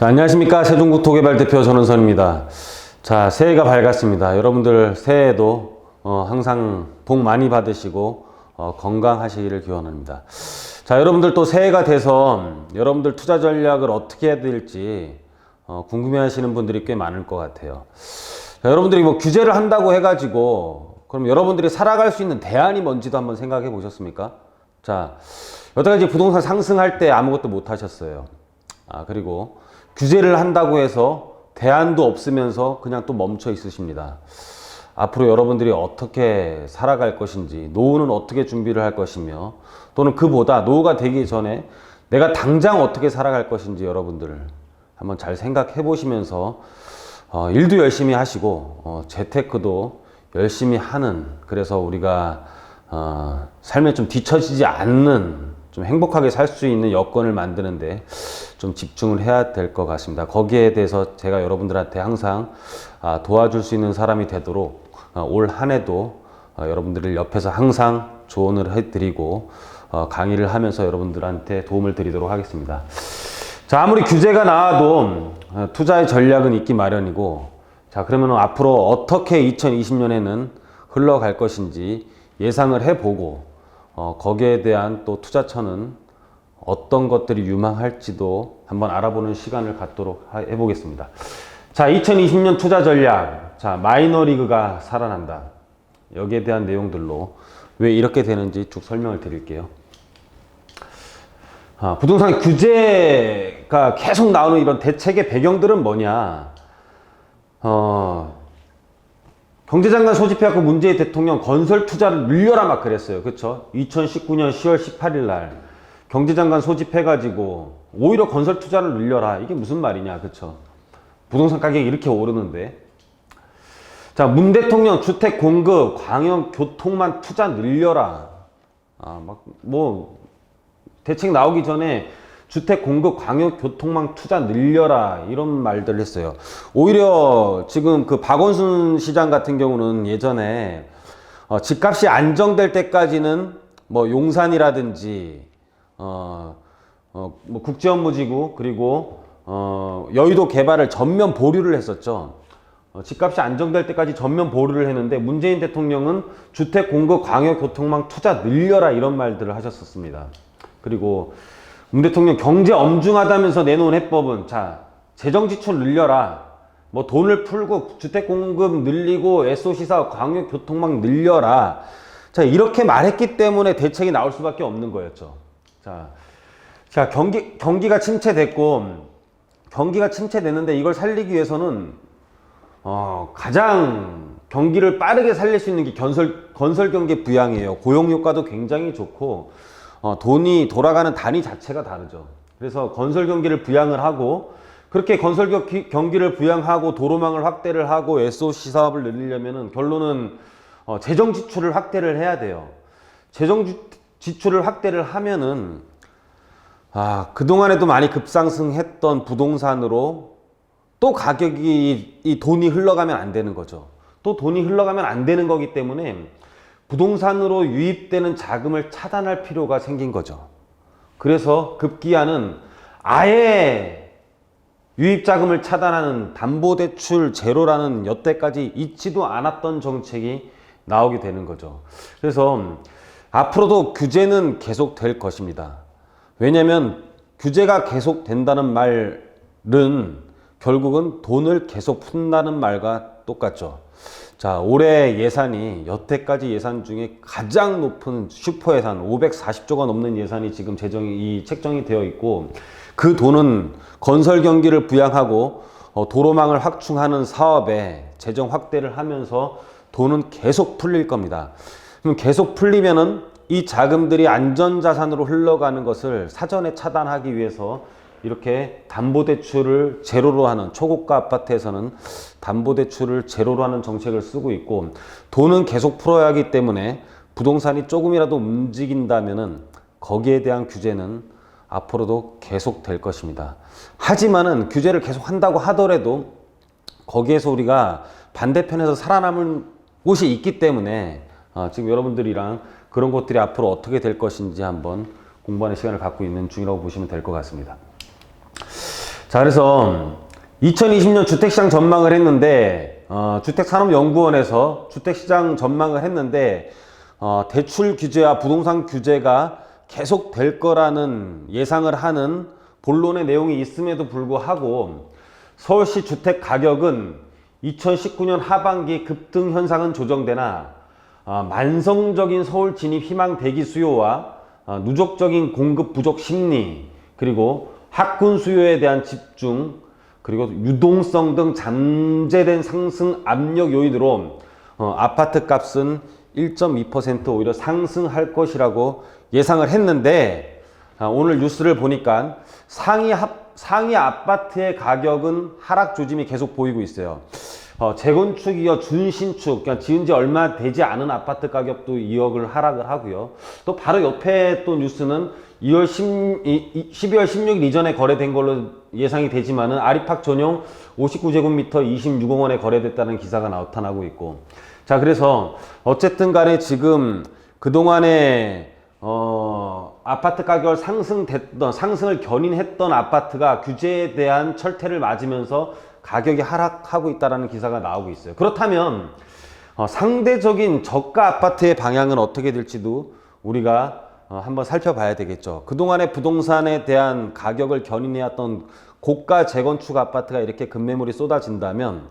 자, 안녕하십니까. 세종국토개발 대표 전원선입니다. 자, 새해가 밝았습니다. 여러분들 새해에도 어, 항상 복 많이 받으시고 어, 건강하시기를 기원합니다. 자, 여러분들 또 새해가 돼서 여러분들 투자 전략을 어떻게 해야 될지 어, 궁금해 하시는 분들이 꽤 많을 것 같아요. 자, 여러분들이 뭐 규제를 한다고 해가지고 그럼 여러분들이 살아갈 수 있는 대안이 뭔지도 한번 생각해 보셨습니까? 자, 여태까지 부동산 상승할 때 아무것도 못 하셨어요. 아, 그리고 규제를 한다고 해서 대안도 없으면서 그냥 또 멈춰 있으십니다. 앞으로 여러분들이 어떻게 살아갈 것인지, 노후는 어떻게 준비를 할 것이며, 또는 그보다 노후가 되기 전에 내가 당장 어떻게 살아갈 것인지 여러분들 한번 잘 생각해 보시면서 어, 일도 열심히 하시고 어, 재테크도 열심히 하는 그래서 우리가 어, 삶에 좀 뒤처지지 않는 좀 행복하게 살 수 있는 여건을 만드는데 좀 집중을 해야 될 것 같습니다. 거기에 대해서 제가 여러분들한테 항상 아, 도와줄 수 있는 사람이 되도록 어, 올 한 해도 어, 여러분들을 옆에서 항상 조언을 해드리고 어, 강의를 하면서 여러분들한테 도움을 드리도록 하겠습니다. 자, 아무리 규제가 나와도 어, 투자의 전략은 있기 마련이고, 자, 그러면 앞으로 어떻게 2020년에는 흘러갈 것인지 예상을 해보고, 어, 거기에 대한 또 투자처는 어떤 것들이 유망할지도 한번 알아보는 시간을 갖도록 하- 해보겠습니다. 자, 2020년 투자 전략. 자, 마이너리그가 살아난다. 여기에 대한 내용들로 왜 이렇게 되는지 쭉 설명을 드릴게요. 아, 부동산 규제가 계속 나오는 이런 대책의 배경들은 뭐냐? 어, 경제장관 소집해갖고 문재인 대통령 건설 투자를 늘려라 막 그랬어요. 그쵸? 2019년 10월 18일 날 경제장관 소집해가지고 오히려 건설 투자를 늘려라. 이게 무슨 말이냐. 그쵸? 부동산 가격이 이렇게 오르는데. 자, 문 대통령 주택 공급, 광역 교통만 투자 늘려라. 아, 막, 뭐, 대책 나오기 전에 주택 공급 광역 교통망 투자 늘려라 이런 말들 했어요. 오히려 지금 그 박원순 시장 같은 경우는 예전에 어, 집값이 안정될 때까지는 뭐 용산이라든지 어, 어, 뭐 국제업무지구 그리고 어, 여의도 개발을 전면 보류를 했었죠. 어, 집값이 안정될 때까지 전면 보류를 했는데 문재인 대통령은 주택 공급 광역 교통망 투자 늘려라 이런 말들을 하셨었습니다. 그리고 문 대통령 경제 엄중하다면서 내놓은 해법은 자 재정 지출 늘려라. 뭐 돈을 풀고 주택 공급 늘리고 SOC 사업 광역 교통망 늘려라. 자 이렇게 말했기 때문에 대책이 나올 수밖에 없는 거였죠. 자, 자 경기 경기가 침체됐고 경기가 침체됐는데 이걸 살리기 위해서는 어, 가장 경기를 빠르게 살릴 수 있는 게 건설, 건설 경기 부양이에요. 고용 효과도 굉장히 좋고, 어, 돈이 돌아가는 단위 자체가 다르죠. 그래서 건설 경기를 부양을 하고, 그렇게 건설 경기, 경기를 부양하고 도로망을 확대를 하고 SOC 사업을 늘리려면은 결론은 어, 재정 지출을 확대를 해야 돼요. 재정 지- 지출을 확대를 하면은 아, 그동안에도 많이 급상승했던 부동산으로 또 가격이 이 돈이 흘러가면 안 되는 거죠. 또 돈이 흘러가면 안 되는 거기 때문에 부동산으로 유입되는 자금을 차단할 필요가 생긴 거죠. 그래서 급기야는 아예 유입 자금을 차단하는 담보대출 제로라는 여태까지 있지도 않았던 정책이 나오게 되는 거죠. 그래서 앞으로도 규제는 계속 될 것입니다. 왜냐하면 규제가 계속 된다는 말은 결국은 돈을 계속 푼다는 말과 똑같죠. 자, 올해 예산이 여태까지 예산 중에 가장 높은 슈퍼 예산 540조가 넘는 예산이 지금 재정이 이 책정이 되어 있고 그 돈은 건설 경기를 부양하고 어, 도로망을 확충하는 사업에 재정 확대를 하면서 돈은 계속 풀릴 겁니다. 그럼 계속 풀리면은 이 자금들이 안전자산으로 흘러가는 것을 사전에 차단하기 위해서 이렇게 담보대출을 제로로 하는 초고가 아파트에서는 담보대출을 제로로 하는 정책을 쓰고 있고 돈은 계속 풀어야 하기 때문에 부동산이 조금이라도 움직인다면은 거기에 대한 규제는 앞으로도 계속 될 것입니다. 하지만은 규제를 계속 한다고 하더라도 거기에서 우리가 반대편에서 살아남을 곳이 있기 때문에 어, 지금 여러분들이랑 그런 것들이 앞으로 어떻게 될 것인지 한번 공부하는 시간을 갖고 있는 중이라고 보시면 될 것 같습니다. 자, 그래서 2020년 주택시장 전망을 했는데, 어, 주택산업연구원에서 주택시장 전망을 했는데, 어, 대출 규제와 부동산 규제가 계속 될 거라는 예상을 하는 본론의 내용이 있음에도 불구하고, 서울시 주택 가격은 2019년 하반기 급등 현상은 조정되나, 어, 만성적인 서울 진입 희망 대기 수요와 어, 누적적인 공급 부족 심리 그리고 학군 수요에 대한 집중 그리고 유동성 등 잠재된 상승 압력 요인으로 어, 아파트 값은 1.2% 오히려 상승할 것이라고 예상을 했는데 아, 오늘 뉴스를 보니까 상위 합, 상위 아파트의 가격은 하락 조짐이 계속 보이고 있어요. 어, 재건축이어 준신축, 그러니까 지은 지 얼마 되지 않은 아파트 가격도 2억을 하락을 하고요. 또 바로 옆에 또 뉴스는 2월 10, 이- 12월 16일 이전에 거래된 걸로 예상이 되지만은 아리팍 전용 59제곱미터 26억 원에 거래됐다는 기사가 나타나고 있고. 자, 그래서 어쨌든 간에 지금 그동안에 어, 아파트 가격 상승됐던, 상승을 견인했던 아파트가 규제에 대한 철퇴를 맞으면서 가격이 하락하고 있다는 기사가 나오고 있어요. 그렇다면, 어, 상대적인 저가 아파트의 방향은 어떻게 될지도 우리가 어, 한번 살펴봐야 되겠죠. 그동안에 부동산에 대한 가격을 견인해왔던 고가 재건축 아파트가 이렇게 급매물이 쏟아진다면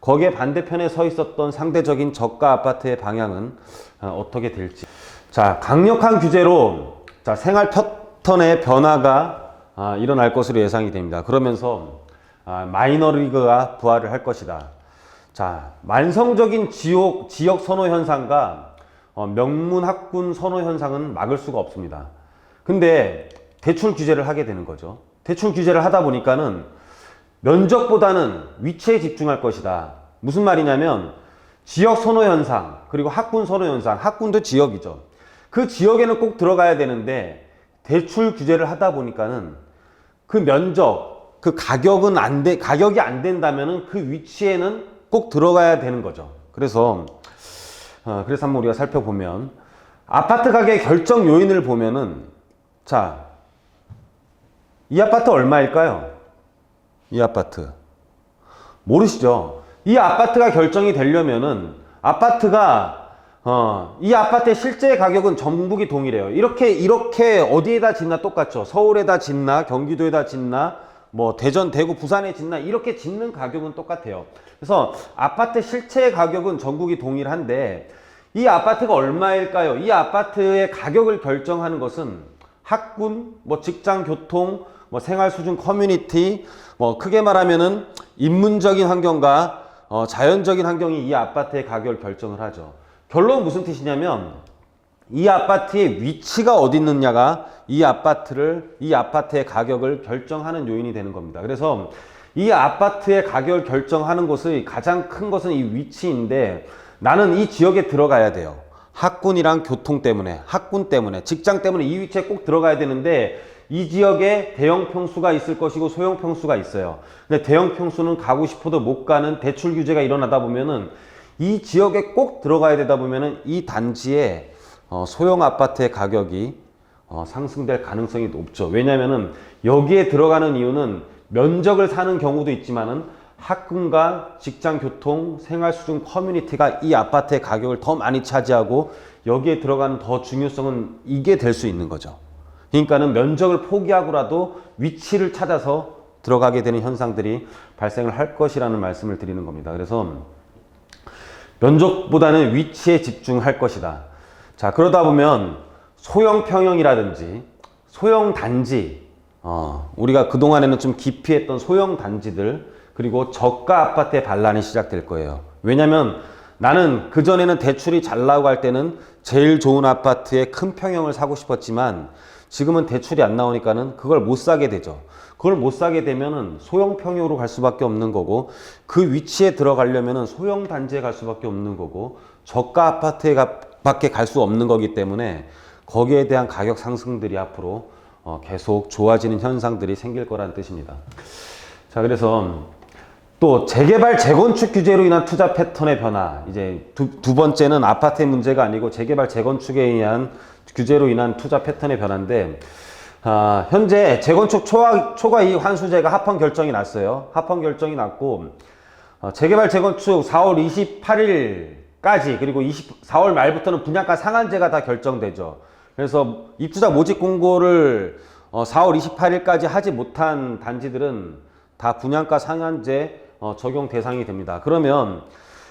거기에 반대편에 서 있었던 상대적인 저가 아파트의 방향은 어, 어떻게 될지. 자, 강력한 규제로 자, 생활 패턴의 변화가 아, 일어날 것으로 예상이 됩니다. 그러면서 아, 마이너리그가 부활을 할 것이다. 자, 만성적인 지역, 지역 선호 현상과 어, 명문 학군 선호 현상은 막을 수가 없습니다. 근데 대출 규제를 하게 되는 거죠. 대출 규제를 하다 보니까는 면적보다는 위치에 집중할 것이다. 무슨 말이냐면 지역 선호 현상 그리고 학군 선호 현상 학군도 지역이죠. 그 지역에는 꼭 들어가야 되는데 대출 규제를 하다 보니까는 그 면적 그 가격은 안 돼, 가격이 안 된다면은 그 위치에는 꼭 들어가야 되는 거죠. 그래서 어, 그래서 한번 우리가 살펴보면 아파트 가격 결정 요인을 보면은 자, 이 아파트 얼마일까요? 이 아파트 모르시죠? 이 아파트가 결정이 되려면은 아파트가 어, 이 아파트의 실제 가격은 전국이 동일해요. 이렇게 이렇게 어디에다 짓나 똑같죠. 서울에다 짓나 경기도에다 짓나 뭐 대전, 대구, 부산에 짓나 이렇게 짓는 가격은 똑같아요. 그래서 아파트 실제 가격은 전국이 동일한데 이 아파트가 얼마일까요? 이 아파트의 가격을 결정하는 것은 학군, 뭐 직장, 교통, 뭐 생활 수준, 커뮤니티, 뭐 크게 말하면은 인문적인 환경과 어, 자연적인 환경이 이 아파트의 가격을 결정을 하죠. 결론은 무슨 뜻이냐면 이 아파트의 위치가 어디 있느냐가 이 아파트를 이 아파트의 가격을 결정하는 요인이 되는 겁니다. 그래서 이 아파트의 가격을 결정하는 것의 가장 큰 것은 이 위치인데 나는 이 지역에 들어가야 돼요. 학군이랑 교통 때문에, 학군 때문에, 직장 때문에 이 위치에 꼭 들어가야 되는데 이 지역에 대형 평수가 있을 것이고 소형 평수가 있어요. 근데 대형 평수는 가고 싶어도 못 가는 대출 규제가 일어나다 보면은 이 지역에 꼭 들어가야 되다 보면은 이 단지에 어, 소형 아파트의 가격이 어, 상승될 가능성이 높죠. 왜냐면은 여기에 들어가는 이유는 면적을 사는 경우도 있지만은 학군과 직장 교통 생활 수준 커뮤니티가 이 아파트의 가격을 더 많이 차지하고 여기에 들어가는 더 중요성은 이게 될 수 있는 거죠. 그러니까는 면적을 포기하고라도 위치를 찾아서 들어가게 되는 현상들이 발생을 할 것이라는 말씀을 드리는 겁니다. 그래서 면적보다는 위치에 집중할 것이다. 자, 그러다 보면 소형 평형이라든지 소형 단지, 어, 우리가 그동안에는 좀 기피했던 소형 단지들, 그리고 저가 아파트의 반란이 시작될 거예요. 왜냐면 나는 그전에는 대출이 잘 나오고 할 때는 제일 좋은 아파트의 큰 평형을 사고 싶었지만 지금은 대출이 안 나오니까는 그걸 못 사게 되죠. 그걸 못 사게 되면은 소형 평형으로 갈 수밖에 없는 거고 그 위치에 들어가려면은 소형 단지에 갈 수밖에 없는 거고 저가 아파트에 가, 밖에 갈 수 없는 거기 때문에 거기에 대한 가격 상승들이 앞으로 어, 계속 좋아지는 현상들이 생길 거라는 뜻입니다. 자, 그래서 또 재개발 재건축 규제로 인한 투자 패턴의 변화. 이제 두, 두 번째는 아파트의 문제가 아니고 재개발 재건축에 의한 규제로 인한 투자 패턴의 변화인데 아, 현재 재건축 초과, 초과 이익 환수제가 합헌 결정이 났어요. 합헌 결정이 났고 어, 재개발 재건축 4월 28일 까지 그리고 20, 4월 말부터는 분양가 상한제가 다 결정되죠. 그래서 입주자 모집 공고를 어, 4월 28일까지 하지 못한 단지들은 다 분양가 상한제 어, 적용 대상이 됩니다. 그러면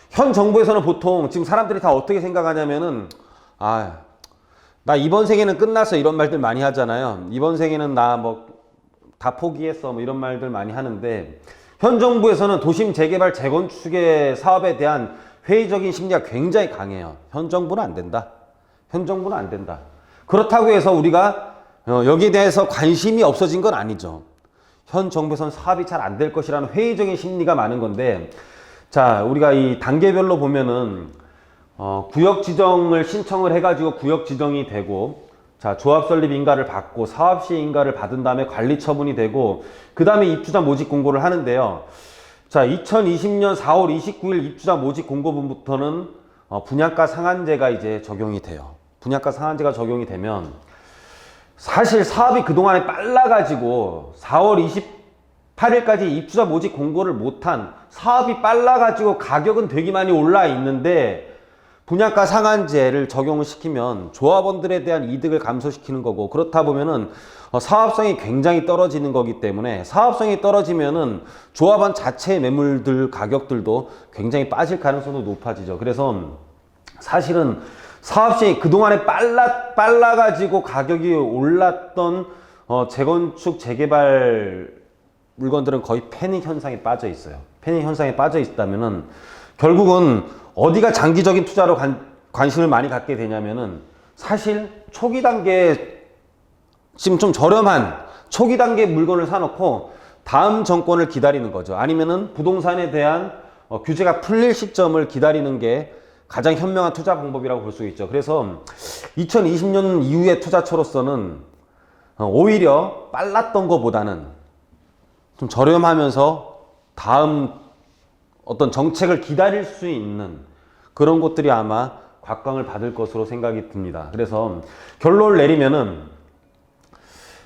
현 정부에서는 보통 지금 사람들이 다 어떻게 생각하냐면은 아, 나 이번 생에는 끝났어 이런 말들 많이 하잖아요. 이번 생에는 나 뭐 다 포기했어 뭐 이런 말들 많이 하는데 현 정부에서는 도심 재개발 재건축의 사업에 대한 회의적인 심리가 굉장히 강해요. 현 정부는 안 된다. 현 정부는 안 된다. 그렇다고 해서 우리가 어, 여기에 대해서 관심이 없어진 건 아니죠. 현 정부에서는 사업이 잘 안 될 것이라는 회의적인 심리가 많은 건데 자 우리가 이 단계별로 보면은 어, 구역 지정을 신청을 해가지고 구역 지정이 되고 자 조합 설립 인가를 받고 사업 시행 인가를 받은 다음에 관리 처분이 되고 그 다음에 입주자 모집 공고를 하는데요. 자 2020년 4월 29일 입주자 모집 공고분부터는 어, 분양가 상한제가 이제 적용이 돼요. 분양가 상한제가 적용이 되면 사실 사업이 그동안에 빨라가지고 4월 28일까지 입주자 모집 공고를 못한 사업이 빨라가지고 가격은 되게 많이 올라 있는데 분양가 상한제를 적용을 시키면 조합원들에 대한 이득을 감소시키는 거고 그렇다 보면은 어, 사업성이 굉장히 떨어지는 거기 때문에 사업성이 떨어지면은 조합원 자체의 매물들 가격들도 굉장히 빠질 가능성도 높아지죠. 그래서 사실은 사업시행이 그동안에 빨라, 빨라가지고 가격이 올랐던 어, 재건축, 재개발 물건들은 거의 패닉 현상에 빠져 있어요. 패닉 현상에 빠져 있다면은 결국은 어디가 장기적인 투자로 관, 관심을 많이 갖게 되냐면은 사실 초기 단계에 지금 좀 저렴한 초기 단계 물건을 사놓고 다음 정권을 기다리는 거죠. 아니면은 부동산에 대한 어, 규제가 풀릴 시점을 기다리는 게 가장 현명한 투자 방법이라고 볼 수 있죠. 그래서 2020년 이후의 투자처로서는 어, 오히려 빨랐던 것보다는 좀 저렴하면서 다음 어떤 정책을 기다릴 수 있는 그런 곳들이 아마 곽광을 받을 것으로 생각이 듭니다. 그래서 결론을 내리면은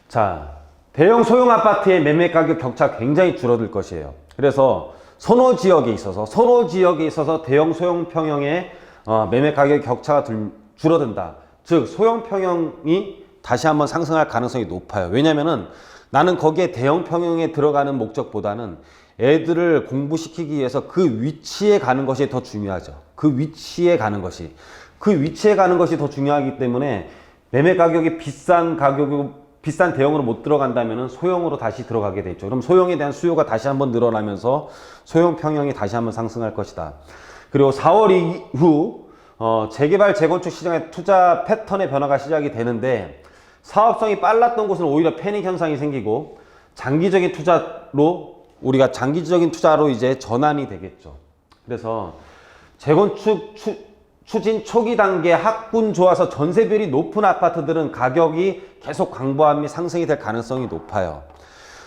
자, 대형 소형 아파트의 매매 가격 격차 굉장히 줄어들 것이에요. 그래서 선호 지역에 있어서 선호 지역에 있어서 대형 소형 평형의 어, 매매 가격 격차가 들- 줄어든다. 즉 소형 평형이 다시 한번 상승할 가능성이 높아요. 왜냐면은 나는 거기에 대형 평형에 들어가는 목적보다는 애들을 공부시키기 위해서 그 위치에 가는 것이 더 중요하죠. 그 위치에 가는 것이. 그 위치에 가는 것이 더 중요하기 때문에 매매 가격이 비싼 가격이 비싼 대형으로 못 들어간다면 소형으로 다시 들어가게 되죠. 그럼 소형에 대한 수요가 다시 한번 늘어나면서 소형 평형이 다시 한번 상승할 것이다. 그리고 4월 이후 어, 재개발 재건축 시장의 투자 패턴의 변화가 시작이 되는데 사업성이 빨랐던 곳은 오히려 패닉 현상이 생기고 장기적인 투자로 우리가 장기적인 투자로 이제 전환이 되겠죠. 그래서 재건축 추, 추진 초기 단계 학군 좋아서 전세비율이 높은 아파트들은 가격이 계속 광보함 및 상승이 될 가능성이 높아요.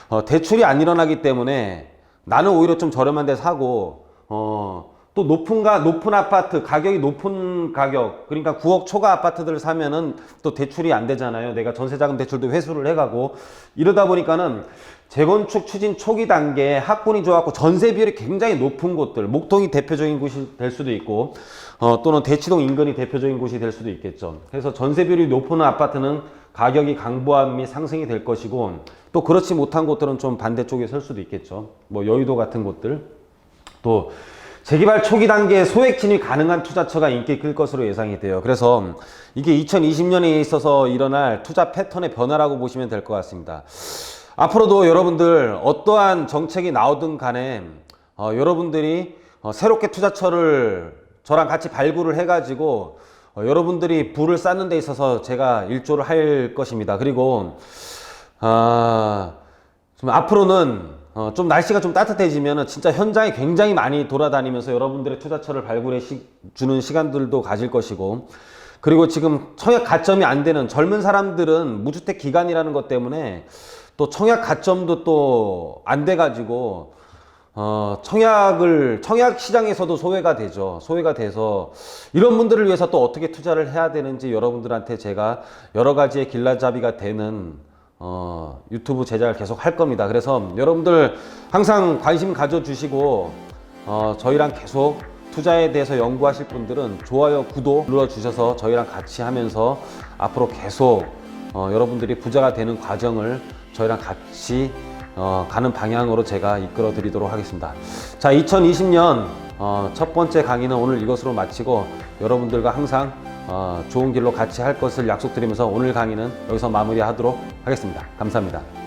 어, 대출이 안 일어나기 때문에 나는 오히려 좀 저렴한 데 사고 어, 또 높은 가 높은 아파트 가격이 높은 가격 그러니까 9억 초과 아파트들을 사면은 또 대출이 안 되잖아요. 내가 전세자금 대출도 회수를 해가고 이러다 보니까는 재건축 추진 초기 단계에 학군이 좋았고 전세 비율이 굉장히 높은 곳들 목동이 대표적인 곳이 될 수도 있고 어, 또는 대치동 인근이 대표적인 곳이 될 수도 있겠죠. 그래서 전세 비율이 높은 아파트는 가격이 강보함 및 상승이 될 것이고 또 그렇지 못한 곳들은 좀 반대쪽에 설 수도 있겠죠. 뭐 여의도 같은 곳들 또 재개발 초기 단계에 소액 진입 가능한 투자처가 인기 끌 것으로 예상이 돼요. 그래서 이게 2020년에 있어서 일어날 투자 패턴의 변화라고 보시면 될 것 같습니다. 앞으로도 여러분들 어떠한 정책이 나오든 간에 어, 여러분들이 어, 새롭게 투자처를 저랑 같이 발굴을 해가지고 어, 여러분들이 부를 쌓는 데 있어서 제가 일조를 할 것입니다. 그리고 아, 좀 앞으로는 어, 좀 날씨가 좀 따뜻해지면 진짜 현장에 굉장히 많이 돌아다니면서 여러분들의 투자처를 발굴해 시, 주는 시간들도 가질 것이고 그리고 지금 청약 가점이 안 되는 젊은 사람들은 무주택 기간이라는 것 때문에 또 청약 가점도 또 안 돼가지고 어, 청약을, 청약 시장에서도 소외가 되죠. 소외가 돼서 이런 분들을 위해서 또 어떻게 투자를 해야 되는지 여러분들한테 제가 여러 가지의 길라잡이가 되는 어, 유튜브 제작을 계속 할 겁니다. 그래서 여러분들 항상 관심 가져주시고 어, 저희랑 계속 투자에 대해서 연구하실 분들은 좋아요, 구독 눌러주셔서 저희랑 같이 하면서 앞으로 계속 어, 여러분들이 부자가 되는 과정을 저희랑 같이 어, 가는 방향으로 제가 이끌어 드리도록 하겠습니다. 자, 2020년 어, 첫 번째 강의는 오늘 이것으로 마치고 여러분들과 항상 어, 좋은 길로 같이 할 것을 약속드리면서 오늘 강의는 여기서 마무리하도록 하겠습니다. 감사합니다.